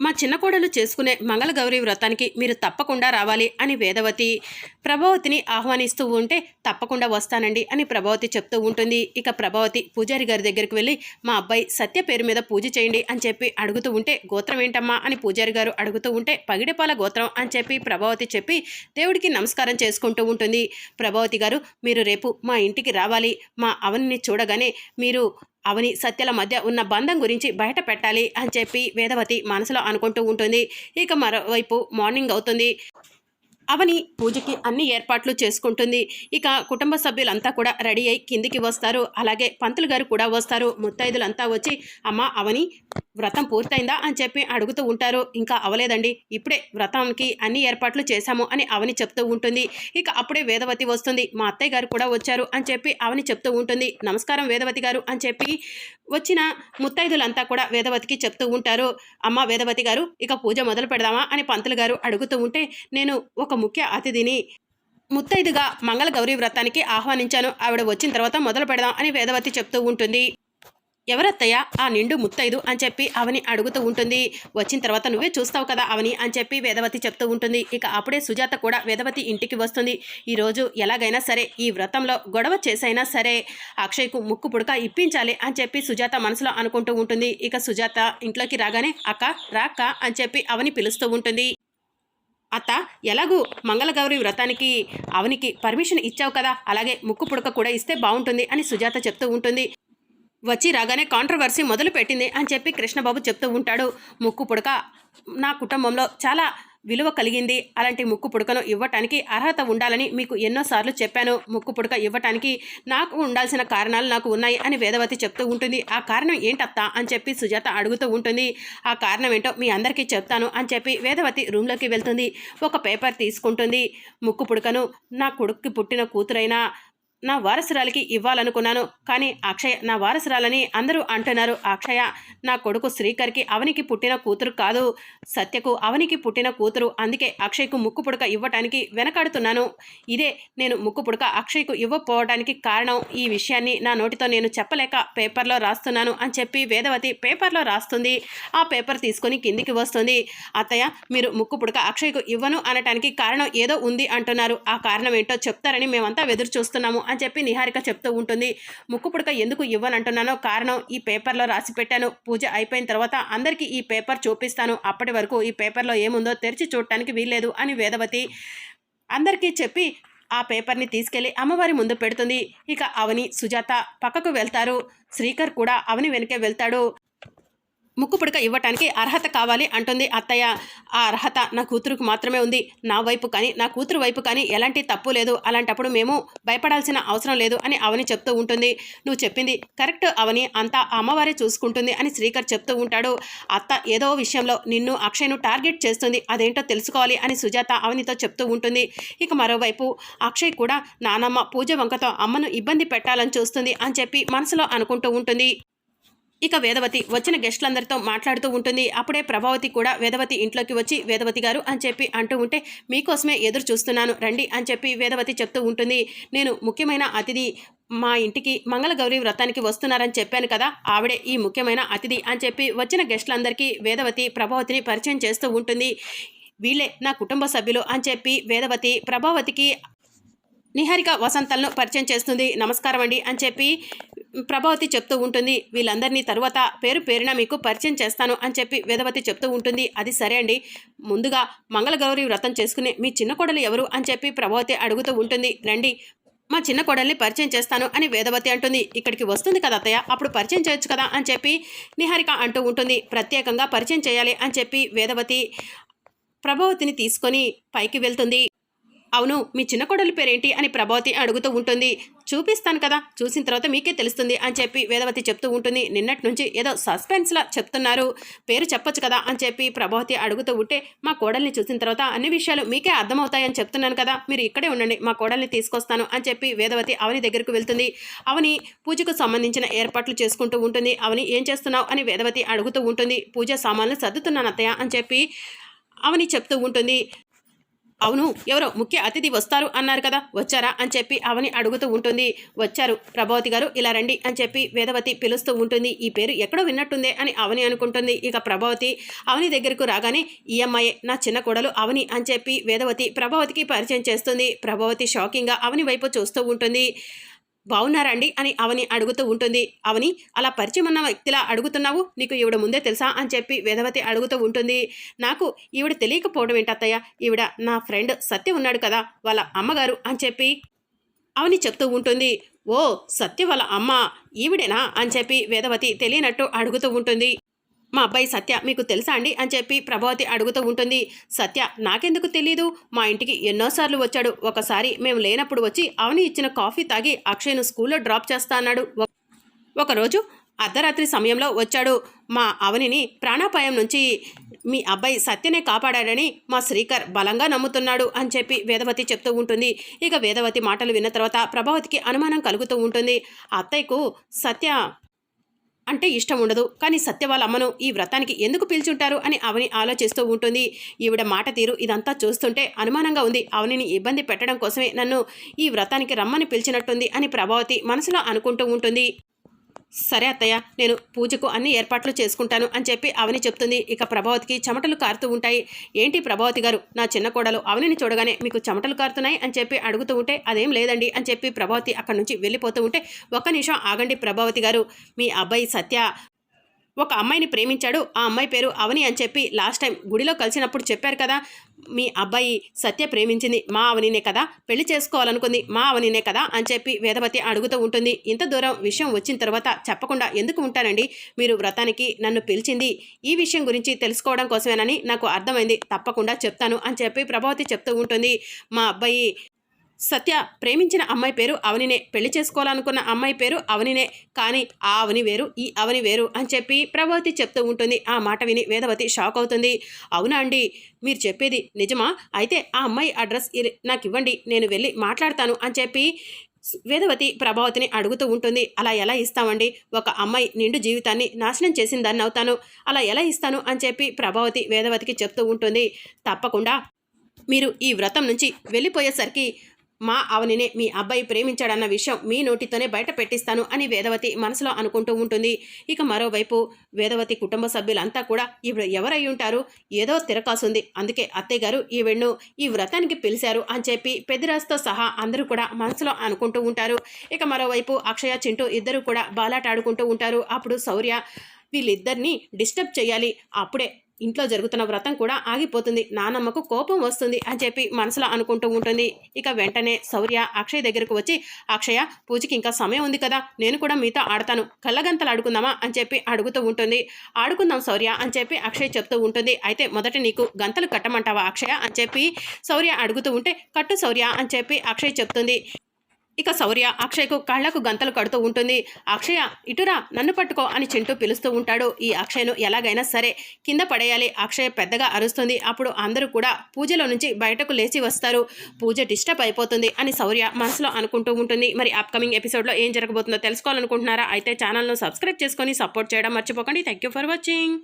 మా చిన్న కోడలు చేసుకునే మంగళగౌరి వ్రతానికి మీరు తప్పకుండా రావాలి అని వేదవతి ప్రభావతిని ఆహ్వానిస్తూ ఉంటే తప్పకుండా వస్తానండి అని ప్రభావతి చెప్తూ ఉంటుంది. ఇక ప్రభావతి పూజారి గారి దగ్గరికి వెళ్ళి మా అబ్బాయి సత్య పేరు మీద పూజ చేయండి అని చెప్పి అడుగుతూ ఉంటే గోత్రం ఏంటమ్మా? అని పూజారి గారు అడుగుతూ ఉంటే పగిడిపాల గోత్రం అని చెప్పి ప్రభావతి చెప్పి దేవుడికి నమస్కారం చేసుకుంటూ ఉంటుంది. ప్రభావతి గారు మీరు రేపు మా ఇంటికి రావాలి. మా అవనిని చూడగానే మీరు అవని సత్యల మధ్య ఉన్న బంధం గురించి బయట పెట్టాలి అని చెప్పి వేదవతి మనసులో అనుకుంటూ ఉంటుంది. ఇక మరోవైపు మార్నింగ్ అవుతుంది. అవని పూజకి అన్ని ఏర్పాట్లు చేసుకుంటుంది. ఇక కుటుంబ సభ్యులంతా కూడా రెడీ అయి కిందికి వస్తారు. అలాగే పంతులు గారు కూడా వస్తారు. ముత్తైదులంతా వచ్చి అమ్మ అవని వ్రతం పూర్తయిందా? అని చెప్పి అడుగుతూ ఉంటారు. ఇంకా అవలేదండి. ఇప్పుడే వ్రతానికి అన్ని ఏర్పాట్లు చేశాము అని అవని చెప్తూ ఉంటుంది. ఇక అప్పుడే వేదవతి వస్తుంది. మా అత్తయ్య గారు కూడా వచ్చారు అని చెప్పి అవని చెప్తూ ఉంటుంది. నమస్కారం వేదవతి గారు అని చెప్పి వచ్చిన ముత్తైదులంతా కూడా వేదవతికి చెప్తూ ఉంటారు. అమ్మ వేదవతి గారు ఇక పూజ మొదలు పెడదామా? అని పంతులు గారు అడుగుతూ ఉంటే నేను ఒక ముఖ్య అతిథిని ముత్తైదుగా మంగళ గౌరీ వ్రతానికి ఆహ్వానించాను. ఆవిడ వచ్చిన తర్వాత మొదలు పెడదాం అని వేదవతి చెప్తూ ఉంటుంది. ఎవరత్తయ్య? ఆ నిండు ముత్తైదు అని చెప్పి అవని అడుగుతూ ఉంటుంది. వచ్చిన తర్వాత నువ్వే చూస్తావు కదా అవని అని చెప్పి వేదవతి చెప్తూ ఉంటుంది. ఇక అప్పుడే సుజాత కూడా వేదవతి ఇంటికి వస్తుంది. ఈరోజు ఎలాగైనా సరే ఈ వ్రతంలో గొడవ చేసైనా సరే అక్షయ్కు ముక్కు పుడక ఇప్పించాలి అని చెప్పి సుజాత మనసులో అనుకుంటూ ఉంటుంది. ఇక సుజాత ఇంట్లోకి రాగానే అక్క రాక్క అని చెప్పి అవని పిలుస్తూ ఉంటుంది. అత్త ఎలాగూ మంగళగౌరి వ్రతానికి అవనికి పర్మిషన్ ఇచ్చావు కదా అలాగే ముక్కు పుడక కూడా ఇస్తే బాగుంటుంది అని సుజాత చెప్తూ ఉంటుంది. వచ్చి రాగానే కాంట్రవర్సీ మొదలు పెట్టింది అని చెప్పి కృష్ణబాబు చెప్తూ ఉంటాడు. ముక్కు పుడక నా కుటుంబంలో చాలా విలువ కలిగింది అలాంటి ముక్కు పుడకను ఇవ్వటానికి అర్హత ఉండాలని మీకు ఎన్నోసార్లు చెప్పాను. ముక్కు పుడక ఇవ్వటానికి నాకు ఉండాల్సిన కారణాలు నాకు ఉన్నాయి అని వేదవతి చెప్తూ ఉంటుంది. ఆ కారణం ఏంటత్తా అని చెప్పి సుజాత అడుగుతూ ఉంటుంది. ఆ కారణం ఏంటో మీ అందరికీ చెప్తాను అని చెప్పి వేదవతి రూమ్లోకి వెళ్తుంది. ఒక పేపర్ తీసుకుంటుంది. ముక్కు పుడకను నా కొడుక్కి పుట్టిన కూతురైన నా వారసురాలికి ఇవ్వాలనుకున్నాను. కానీ అక్షయ నా వారసురాలని అందరూ అంటున్నారు. అక్షయ నా కొడుకు శ్రీకర్కి అవనికి పుట్టిన కూతురు కాదు. సత్యకు అవనికి పుట్టిన కూతురు. అందుకే అక్షయ్కు ముక్కు పుడక ఇవ్వటానికి వెనకాడుతున్నాను. ఇదే నేను ముక్కు పుడక అక్షయ్కు ఇవ్వకపోవడానికి కారణం. ఈ విషయాన్ని నా నోటితో నేను చెప్పలేక పేపర్లో రాస్తున్నాను అని చెప్పి వేదవతి పేపర్లో రాస్తుంది. ఆ పేపర్ తీసుకొని కిందికి వస్తుంది. అత్తయ్య మీరు ముక్కు పుడక అక్షయ్కు ఇవ్వను అనటానికి కారణం ఏదో ఉంది అంటున్నారు. ఆ కారణం ఏంటో చెప్తారని మేమంతా ఎదురు చూస్తున్నాము అని చెప్పి నిహారిక చెప్తూ ఉంటుంది. ముక్కు పుడక ఎందుకు ఇవ్వనంటున్నానో కారణం ఈ పేపర్లో రాసి పెట్టాను. పూజ అయిపోయిన తర్వాత అందరికీ ఈ పేపర్ చూపిస్తాను. అప్పటి వరకు ఈ పేపర్లో ఏముందో తెరిచి చూడటానికి వీల్లేదు అని వేదవతి అందరికీ చెప్పి ఆ పేపర్ని తీసుకెళ్ళి అమ్మవారి ముందు పెడుతుంది. ఇక అవని సుజాత పక్కకు వెళ్తారు. శ్రీకర్ కూడా అవని వెనుకే వెళ్తాడు. ముక్కు పుడక ఇవ్వటానికి అర్హత కావాలి అంటుంది అత్తయ్య. ఆ అర్హత నా కూతురుకు మాత్రమే ఉంది. నా వైపు కానీ నా కూతురు వైపు కానీ ఎలాంటి తప్పు లేదు. అలాంటప్పుడు మేము భయపడాల్సిన అవసరం లేదు అని అవని చెప్తూ ఉంటుంది. నువ్వు చెప్పింది కరెక్ట్ అవని అంతా ఆ అమ్మవారే చూసుకుంటుంది అని శ్రీకర్ చెప్తూ ఉంటాడు. అత్త ఏదో విషయంలో నిన్ను అక్షయ్ను టార్గెట్ చేస్తుంది. అదేంటో తెలుసుకోవాలి అని సుజాత అవనితో చెప్తూ ఉంటుంది. ఇక మరోవైపు అక్షయ్ కూడా నానమ్మ పూజ వంకతో అమ్మను ఇబ్బంది పెట్టాలని చూస్తుంది అని చెప్పి మనసులో అనుకుంటూ ఉంటుంది. ఇక వేదవతి వచ్చిన గెస్టులందరితో మాట్లాడుతూ ఉంటుంది. అప్పుడే ప్రభావతి కూడా వేదవతి ఇంట్లోకి వచ్చి వేదవతి గారు అని చెప్పి అంటూ ఉంటే మీకోసమే ఎదురు చూస్తున్నాను. రండి అని చెప్పి వేదవతి చెప్తూ ఉంటుంది. నేను ముఖ్యమైన అతిథి మా ఇంటికి మంగళగౌరి వ్రతానికి వస్తున్నారని చెప్పాను కదా ఆవిడే ఈ ముఖ్యమైన అతిథి అని చెప్పి వచ్చిన గెస్టులందరికీ వేదవతి ప్రభావతిని పరిచయం చేస్తూ ఉంటుంది. వీళ్ళే నా కుటుంబ సభ్యులు అని చెప్పి వేదవతి ప్రభావతికి నిహారిక వసంతలను పరిచయం చేస్తుంది. నమస్కారం అండి అని చెప్పి ప్రభావతి చెప్తూ ఉంటుంది వీళ్ళందరినీ తరువాత పేరు పేరున మీకు పరిచయం చేస్తాను అని చెప్పి వేదవతి చెప్తూ ఉంటుంది. అది సరే అండి. ముందుగా మంగళగౌరి వ్రతం చేసుకునే మీ చిన్న కోడలు ఎవరు అని చెప్పి ప్రభావతి అడుగుతూ ఉంటుంది. రండి మా చిన్న కోడల్ని పరిచయం చేస్తాను అని వేదవతి అంటుంది. ఇక్కడికి వస్తుంది కదా అత్తయ్య అప్పుడు పరిచయం చేయొచ్చు కదా అని చెప్పి నిహారిక అంటూ ఉంటుంది. ప్రత్యేకంగా పరిచయం చేయాలి అని చెప్పి వేదవతి ప్రభావతిని తీసుకొని పైకి వెళ్తుంది. అవును మీ చిన్న కోడలి పేరేంటి అని ప్రభావతి అడుగుతూ ఉంటుంది. చూపిస్తాను కదా చూసిన తర్వాత మీకే తెలుస్తుంది అని చెప్పి వేదవతి చెప్తూ ఉంటుంది. నిన్నటి నుంచి ఏదో సస్పెన్స్లా చెప్తున్నారు. పేరు చెప్పొచ్చు కదా అని చెప్పి ప్రభావతి అడుగుతూ ఉంటే మా కోడల్ని చూసిన తర్వాత అన్ని విషయాలు మీకే అర్థమవుతాయని చెప్తున్నాను కదా మీరు ఇక్కడే ఉండండి మా కోడల్ని తీసుకొస్తాను అని చెప్పి వేదవతి అవని దగ్గరకు వెళ్తుంది. అవని పూజకు సంబంధించిన ఏర్పాట్లు చేసుకుంటూ ఉంటుంది. అవని ఏం చేస్తున్నావు అని వేదవతి అడుగుతూ ఉంటుంది. పూజ సామాన్లు సర్దుతున్నాను అత్తయ్య అని చెప్పి అవని చెప్తూ ఉంటుంది. అవును ఎవరో ముఖ్య అతిథి వస్తారు అన్నారు కదా వచ్చారా అని చెప్పి అవని అడుగుతూ ఉంటుంది. వచ్చారు ప్రభావతి గారు ఇలా రండి అని చెప్పి వేదవతి పిలుస్తూ ఉంటుంది. ఈ పేరు ఎక్కడో విన్నట్టుందే అని అవని అనుకుంటుంది. ఇక ప్రభావతి అవని దగ్గరకు రాగానే ఈ నా చిన్న కోడలు అవని అని చెప్పి వేదవతి ప్రభావతికి పరిచయం చేస్తుంది. ప్రభావతి షాకింగ్గా అవని వైపు చూస్తూ ఉంటుంది. బాగున్నారా అండి అని అవని అడుగుతూ ఉంటుంది. అవని అలా పరిచయం ఉన్న వ్యక్తిలా అడుగుతున్నావు? నీకు ఈవిడ ముందే తెలుసా? అని చెప్పి వేదవతి అడుగుతూ ఉంటుంది. నాకు ఈవిడ తెలియకపోవడం ఏంటత్తయ్య ఈవిడ నా ఫ్రెండ్ సత్య ఉన్నాడు కదా వాళ్ళ అమ్మగారు అని చెప్పి అవని చెప్తూ ఉంటుంది. ఓ సత్య వాళ్ళ అమ్మ ఈవిడేనా? అని చెప్పి వేదవతి తెలియనట్టు అడుగుతూ ఉంటుంది. మా అబ్బాయి సత్య మీకు తెలుసా అండి అని చెప్పి ప్రభావతి అడుగుతూ ఉంటుంది. సత్య నాకెందుకు తెలీదు? మా ఇంటికి ఎన్నోసార్లు వచ్చాడు. ఒకసారి మేము లేనప్పుడు వచ్చి అవని ఇచ్చిన కాఫీ తాగి అక్షయ్ను స్కూల్లో డ్రాప్ చేస్తా అన్నాడు. ఒకరోజు అర్ధరాత్రి సమయంలో వచ్చాడు. మా అవనిని ప్రాణాపాయం నుంచి మీ అబ్బాయి సత్యనే కాపాడాడని మా శ్రీకర్ బలంగా నమ్ముతున్నాడు అని చెప్పి వేదవతి చెప్తూ ఉంటుంది. ఇక వేదవతి మాటలు విన్న తర్వాత ప్రభావతికి అనుమానం కలుగుతూ ఉంటుంది. అత్తయ్యకు సత్య అంటే ఇష్టం ఉండదు. కానీ సత్య వాళ్ళ అమ్మను ఈ వ్రతానికి ఎందుకు పిలిచుంటారు అని అవని ఆలోచిస్తూ ఉంటుంది. ఈవిడ మాట తీరు ఇదంతా చూస్తుంటే అనుమానంగా ఉంది. అవనిని ఇబ్బంది పెట్టడం కోసమే నన్ను ఈ వ్రతానికి రమ్మని పిలిచినట్టుంది అని ప్రభావతి మనసులో అనుకుంటూ ఉంటుంది. సరే అత్తయ్య నేను పూజకు అన్ని ఏర్పాట్లు చేసుకుంటాను అని చెప్పి అవని చెప్తుంది. ఇక ప్రభావతికి చెమటలు కారుతూ ఉంటాయి. ఏంటి ప్రభావతి గారు? నా చిన్న కోడలు అవనిని చూడగానే మీకు చెమటలు కారుతున్నాయి అని చెప్పి అడుగుతూ ఉంటే అదేం లేదండి అని చెప్పి ప్రభావతి అక్కడి నుంచి వెళ్ళిపోతూ ఉంటే ఒక్క నిమిషం ఆగండి ప్రభావతి గారు. మీ అబ్బాయి సత్య ఒక అమ్మాయిని ప్రేమించాడు ఆ అమ్మాయి పేరు అవని అని చెప్పి లాస్ట్ టైం గుడిలో కలిసినప్పుడు చెప్పారు కదా మీ అబ్బాయి సత్య ప్రేమించింది మా అవనినే కదా పెళ్ళి చేసుకోవాలనుకుంది మా అవనినే కదా అని చెప్పి వేదవతి అడుగుతూ ఉంటుంది. ఇంత దూరం విషయం వచ్చిన తర్వాత చెప్పకుండా ఎందుకు ఉంటానండి మీరు వ్రతానికి నన్ను పిలిచింది. ఈ విషయం గురించి తెలుసుకోవడం కోసమేనని నాకు అర్థమైంది. తప్పకుండా చెప్తాను అని చెప్పి ప్రభావతి చెప్తూ ఉంటుంది. మా అబ్బాయి సత్య ప్రేమించిన అమ్మాయి పేరు అవనినే పెళ్ళి చేసుకోవాలనుకున్న అమ్మాయి పేరు అవనినే కానీ ఆ అవని వేరు ఈ అవని వేరు అని చెప్పి ప్రభావతి చెప్తూ ఉంటుంది. ఆ మాట విని వేదవతి షాక్ అవుతుంది. అవునా అండి? మీరు చెప్పేది నిజమా? అయితే ఆ అమ్మాయి అడ్రస్ నాకు ఇవ్వండి నేను వెళ్ళి మాట్లాడతాను అని చెప్పి వేదవతి ప్రభావతిని అడుగుతూ ఉంటుంది. అలా ఎలా ఇస్తామండి? ఒక అమ్మాయి నిండు జీవితాన్ని నాశనం చేసిందని అవుతాను. అలా ఎలా ఇస్తాను అని చెప్పి ప్రభావతి వేదవతికి చెప్తూ ఉంటుంది. తప్పకుండా మీరు ఈ వ్రతం నుంచి వెళ్ళిపోయేసరికి మా అవనినే మీ అబ్బాయి ప్రేమించాడన్న విషయం మీ నోటితోనే బయట పెట్టిస్తాను అని వేదవతి మనసులో అనుకుంటూ ఉంటుంది. ఇక మరోవైపు వేదవతి కుటుంబ సభ్యులంతా కూడా ఈవిడ ఎవరై ఉంటారు? ఏదో తిరకాసుంది. అందుకే అత్తయ్య గారు ఈవిడ్ను ఈ వ్రతానికి పిలిచారు అని చెప్పి పెద్దరాజుతో సహా అందరూ కూడా మనసులో అనుకుంటూ ఉంటారు. ఇక మరోవైపు అక్షయ చింటూ ఇద్దరు కూడా బాలాటాడుకుంటూ ఉంటారు. అప్పుడు శౌర్య వీళ్ళిద్దరిని డిస్టర్బ్ చేయాలి. అప్పుడే ఇంట్లో జరుగుతున్న వ్రతం కూడా ఆగిపోతుంది. నానమ్మకు కోపం వస్తుంది అని చెప్పి మనసులో అనుకుంటూ ఉంటుంది. ఇక వెంటనే శౌర్య అక్షయ్ దగ్గరకు వచ్చి అక్షయ పూజకి ఇంకా సమయం ఉంది కదా నేను కూడా మీతో ఆడతాను. కళ్ళగంతలు ఆడుకుందామా? అని చెప్పి అడుగుతూ ఉంటుంది. ఆడుకుందాం శౌర్య అని చెప్పి అక్షయ్ చెప్తూ ఉంటుంది. అయితే మొదట నీకు గంతలు కట్టమంటావా అక్షయ? అని చెప్పి శౌర్య అడుగుతూ ఉంటే కట్టు శౌర్య అని చెప్పి అక్షయ్ చెప్తుంది. ఇక శౌర్య అక్షయ్కు కళ్ళకు గంతలు కడుతూ ఉంటుంది. అక్షయ ఇటురా నన్ను పట్టుకో అని చింటూ పిలుస్తూ ఉంటాడు. ఈ అక్షయ్ను ఎలాగైనా సరే కింద పడేయాలి. అక్షయ్ పెద్దగా అరుస్తుంది. అప్పుడు అందరూ కూడా పూజలో నుంచి బయటకు లేచి వస్తారు. పూజ డిస్టర్బ్ అయిపోతుంది అని శౌర్య మనసులో అనుకుంటూ ఉంటుంది. మరి అప్కమింగ్ ఎపిసోడ్లో ఏం జరగబోతుందో తెలుసుకోవాలనుకుంటున్నారా? అయితే ఛానల్ను సబ్స్క్రైబ్ చేసుకొని సపోర్ట్ చేయడం మర్చిపోకండి. Thank you for watching.